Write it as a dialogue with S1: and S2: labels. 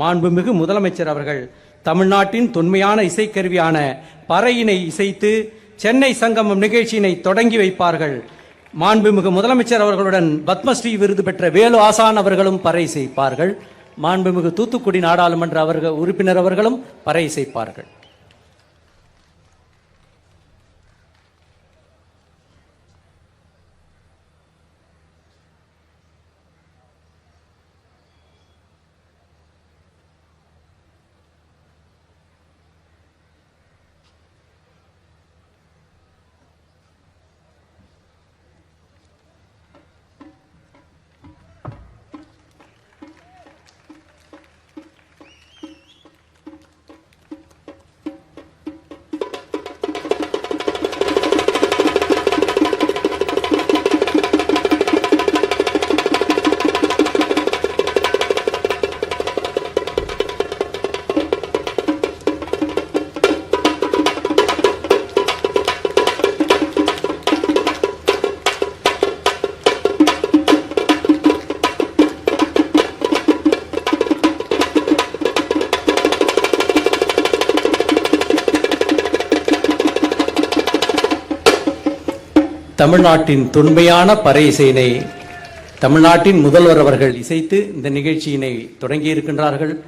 S1: மாண்புமிகு முதலமைச்சர் அவர்கள் தமிழ்நாட்டின் தொன்மையான இசைக்கருவியான பறையினை இசைத்து சென்னை சங்கமம் நிகழ்ச்சியினை தொடங்கி வைப்பார்கள். மாண்புமிகு முதலமைச்சர் அவர்களுடன் பத்மஸ்ரீ விருது பெற்ற வேலு ஆசான் அவர்களும் பறை இசைப்பார்கள். மாண்புமிகு தூத்துக்குடி நாடாளுமன்ற அவர்கள் உறுப்பினர் அவர்களும் பறை இசைப்பார்கள். தமிழ்நாட்டின் தொன்மையான பறை இசையினை தமிழ்நாட்டின் முதல்வர் அவர்கள் இசைத்து இந்த நிகழ்ச்சியினை தொடங்கியிருக்கின்றார்கள்.